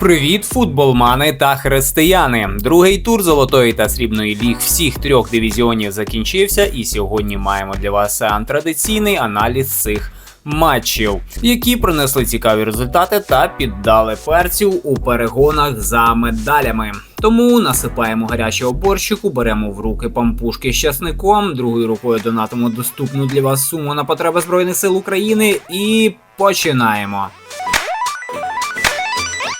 Привіт, футболмани та християни! Другий тур золотої та срібної ліг всіх трьох дивізіонів закінчився, і сьогодні маємо для вас традиційний аналіз цих матчів, які принесли цікаві результати та піддали перців у перегонах за медалями. Тому насипаємо гарячого борщику, беремо в руки пампушки з часником, другою рукою донатимо доступну для вас суму на потреби Збройних сил України і починаємо.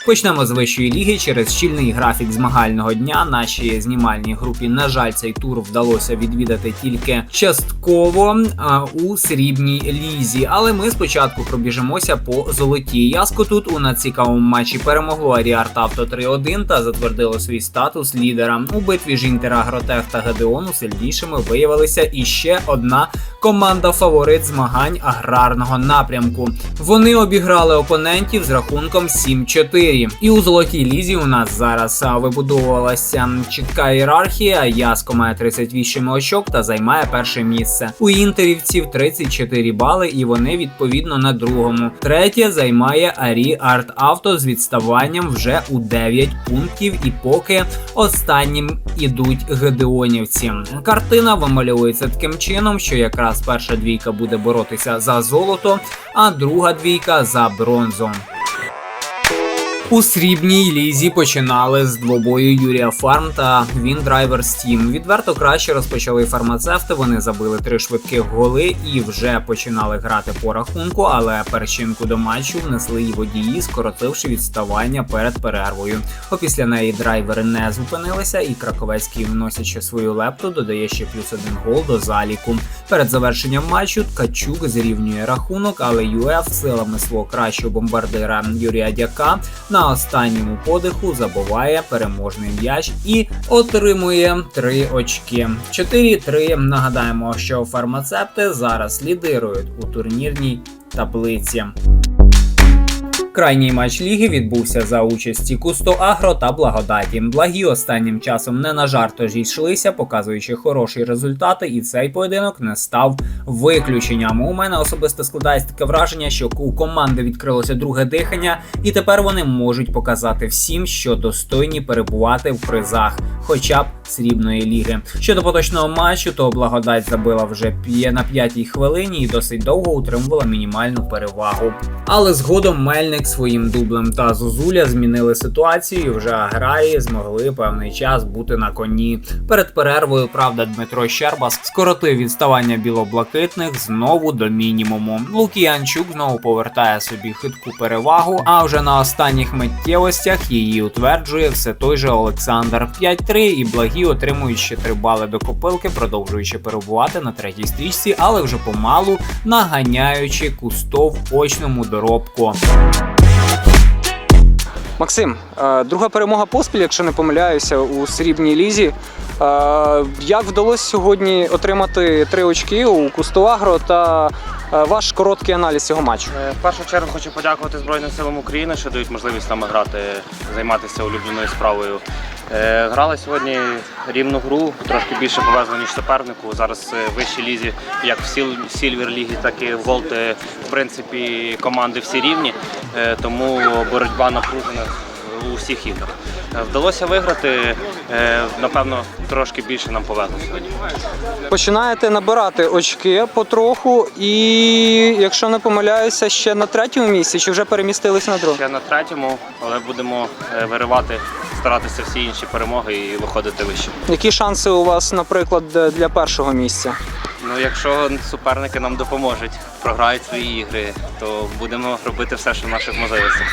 Почнемо з вищої ліги через щільний графік змагального дня. Нашій знімальній групі, на жаль, цей тур вдалося відвідати тільки частково а, у срібній лізі. Але ми спочатку пробіжимося по золотій. Яско тут у націкавому матчі перемогло Аріарт Авто 3-1 та затвердило свій статус лідера. У битві ж Агротех та Гедеону сильнішими виявилися іще одна команда фаворит змагань аграрного напрямку. Вони обіграли опонентів з рахунком 7-4. І у золотій лізі у нас зараз вибудовувалася чітка ієрархія. Яско має 38 очок та займає перше місце. У інтерівців 34 бали, і вони відповідно на другому. Третє займає Арі Арт Авто з відставанням вже у 9 пунктів. І поки останнім ідуть гедеонівці. Картина вимальовується таким чином, що якраз перша двійка буде боротися за золото, а друга двійка за бронзу. У срібній лізі починали з двобою Юрія Фарм та Віндрайвер Steam. Відверто краще розпочали фармацевти. Вони забили три швидких голи і вже починали грати по рахунку, але перчинку до матчу внесли і водії, скоротивши відставання перед перервою. Опісля неї драйвери не зупинилися, і Краковецький, вносячи свою лепту, додає ще плюс один гол до заліку. Перед завершенням матчу Ткачук зрівнює рахунок, але ЮЕФ силами свого кращого бомбардира Юрія Дяка на останньому подиху забуває переможний м'яч і отримує 3 очки. 4-3. Нагадаємо, що фармацепти зараз лідирують у турнірній таблиці. Крайній матч ліги відбувся за участі Кусто Агро та Благодаті. Благі останнім часом не на жарто зійшлися, показуючи хороші результати, і цей поєдинок не став виключенням. У мене особисто складається таке враження, що у команди відкрилося друге дихання, і тепер вони можуть показати всім, що достойні перебувати в призах, хоча б срібної ліги. Щодо поточного матчу, то благодать забила вже на п'ятій хвилині і досить довго утримувала мінімальну перевагу. Але згодом Мельник своїм дублем та Зозуля змінили ситуацію. і Вже аграї змогли певний час бути на коні. Перед перервою, правда, Дмитро Щербас скоротив відставання білоблакитних знову до мінімуму. Лукіянчук знову повертає собі хитку перевагу. А вже на останніх миттєвостях її утверджує все той же Олександр 5-3 і благі отримують ще 3 бали до копилки, продовжуючи перебувати на третій стрічці, але вже помалу наганяючи кусто в очному доробку. Максим, е, друга перемога поспіль, якщо не помиляюся, у срібній лізі. Е, Як вдалося сьогодні отримати три очки у Кустуагро та е, ваш короткий аналіз цього матчу? В першу чергу хочу подякувати Збройним силам України, що дають можливість нам грати, займатися улюбленою справою. Е, Грали сьогодні рівну гру, трошки більше повезло, ніж супернику. Зараз е, в вищій лізі, як в Сіл- Сільвер лігі, так і в Голд, е, в принципі, команди всі рівні, тому боротьба напружена у всіх іграх. Вдалося виграти, напевно, трошки більше нам повезло сьогодні. Починаєте набирати очки потроху, і якщо не помиляюся, ще на третьому місці чи вже перемістилися на друге? Ще на третьому, але будемо виривати, старатися всі інші перемоги і виходити вище. Які шанси у вас, наприклад, для першого місця? Ну, якщо суперники нам допоможуть, програють свої ігри, то будемо робити все, що в наших можливостях.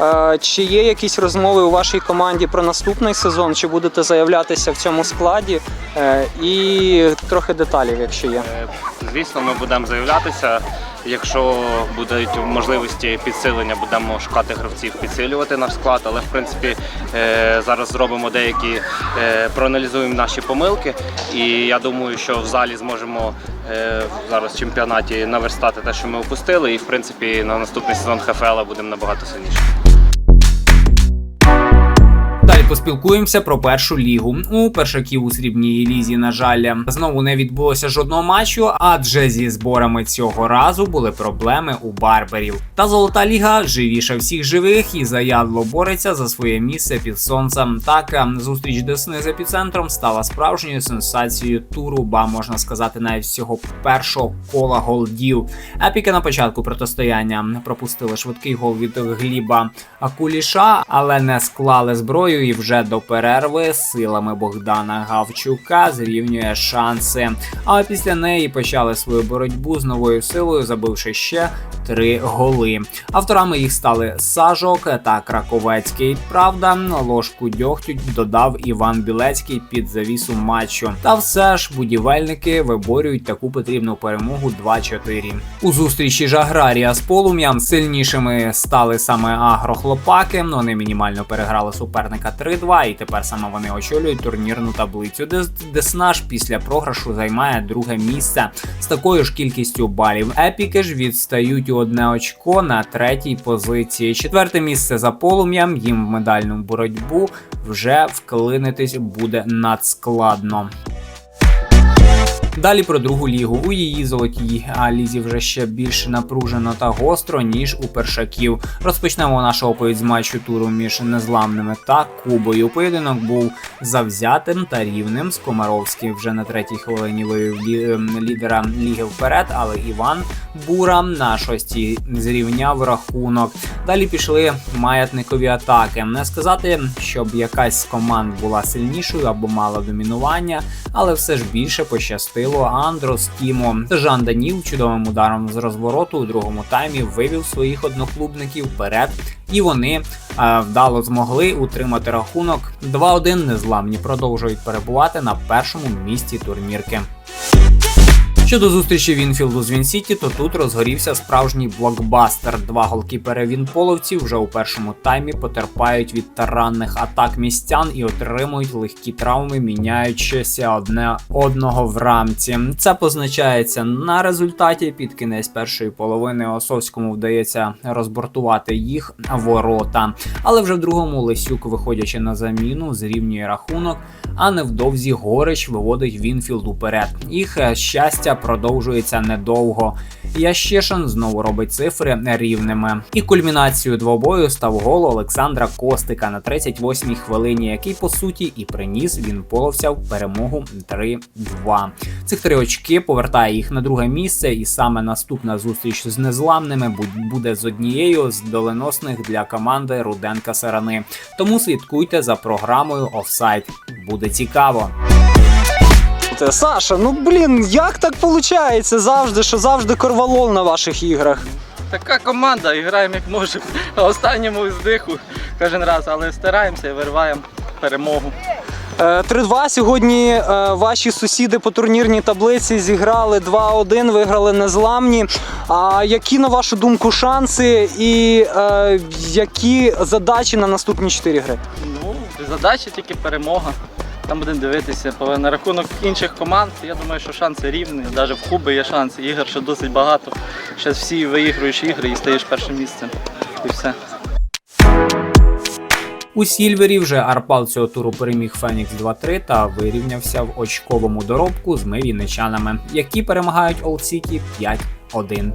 Е, Чи є якісь розмови у вашій команді про наступний сезон? Чи будете заявлятися в цьому складі? Е, І трохи деталів, якщо є. Е, Звісно, ми будемо заявлятися. Якщо будуть можливості підсилення, будемо шукати гравців, підсилювати наш склад. Але в принципі е, зараз зробимо деякі, е, проаналізуємо наші помилки. І я думаю, що в залі зможемо е, зараз в чемпіонаті наверстати те, що ми опустили. І в принципі на наступний сезон ХФЛ будемо набагато сильніші. Поспілкуємося про першу лігу. У першаків у срібній лізі, на жаль, знову не відбулося жодного матчу, адже зі зборами цього разу були проблеми у барберів. Та золота ліга живіша всіх живих і заядло бореться за своє місце під сонцем. Так е, зустріч Десни з епіцентром стала справжньою сенсацією туру, ба можна сказати, навіть всього першого кола голдів. Епіки на початку протистояння пропустили швидкий гол від Гліба Акуліша, але не склали зброю і вже до перерви силами Богдана Гавчука зрівнює шанси. Але після неї почали свою боротьбу з новою силою, забивши ще три голи. Авторами їх стали Сажок та Краковецький. Правда, ложку дьогтю додав Іван Білецький під завісу матчу. Та все ж будівельники виборюють таку потрібну перемогу 2-4. У зустрічі ж Аграрія з полум'ям сильнішими стали саме агрохлопаки. Вони мінімально переграли суперника 3-2, і тепер саме вони очолюють турнірну таблицю. Де Десна після програшу займає друге місце з такою ж кількістю балів. Епіки ж відстають у одне очко на третій позиції. Четверте місце за полум'ям. Їм в медальну боротьбу вже вклинитись буде надскладно. Далі про другу лігу. У її золотій лізі вже ще більш напружено та гостро, ніж у першаків. Розпочнемо нашу оповідь з матчу туру між незламними та Кубою. Поєдинок був завзятим та рівним. Скомаровський вже на третій хвилині вивів ем, лідера ліги вперед, але Іван Бура на шостій зрівняв рахунок. Далі пішли маятникові атаки. Не сказати, щоб якась з команд була сильнішою або мала домінування, але все ж більше пощастило Андрос Тімо. Жан Даніл чудовим ударом з розвороту у другому таймі вивів своїх одноклубників вперед, і вони е, вдало змогли утримати рахунок. 2-1 незламні продовжують перебувати на першому місці турнірки. Щодо зустрічі Вінфілду з Вінсіті, то тут розгорівся справжній блокбастер. Два голкіпери Вінполовців вже у першому таймі потерпають від таранних атак містян і отримують легкі травми, міняючися одне одного в рамці. Це позначається на результаті. Під кінець першої половини Осовському вдається розбортувати їх ворота. Але вже в другому Лисюк, виходячи на заміну, зрівнює рахунок. А невдовзі Горич виводить Вінфілд уперед. Їх е, щастя продовжується недовго. Ящешин знову робить цифри рівними. І кульмінацією двобою став гол Олександра Костика на 38-й хвилині, який по суті і приніс він половця в перемогу 3-2. Цих три очки повертає їх на друге місце, і саме наступна зустріч з незламними буде з однією з доленосних для команди Руденка Сарани. Тому слідкуйте за програмою Офсайд. Буде цікаво. Це, Саша, ну блін, як так виходить завжди, що завжди корвалол на ваших іграх? Така команда, граємо як можемо. Останньому здиху кожен раз, але стараємося і вириваємо перемогу. Е, 3-2 сьогодні е, ваші сусіди по турнірній таблиці зіграли 2-1, виграли незламні. А які, на вашу думку, шанси і е, які задачі на наступні 4 гри? Ну, задача тільки перемога. Там будемо дивитися. По- На рахунок інших команд, я думаю, що шанси рівні. Навіть в Куби є шанси. Ігор ще досить багато. Зараз всі виігруєш ігри і стаєш першим місцем. І все. У Сільвері вже Арпал цього туру переміг Фенікс 2-3 та вирівнявся в очковому доробку з ми вінничанами, які перемагають Олд Сіті 5-1.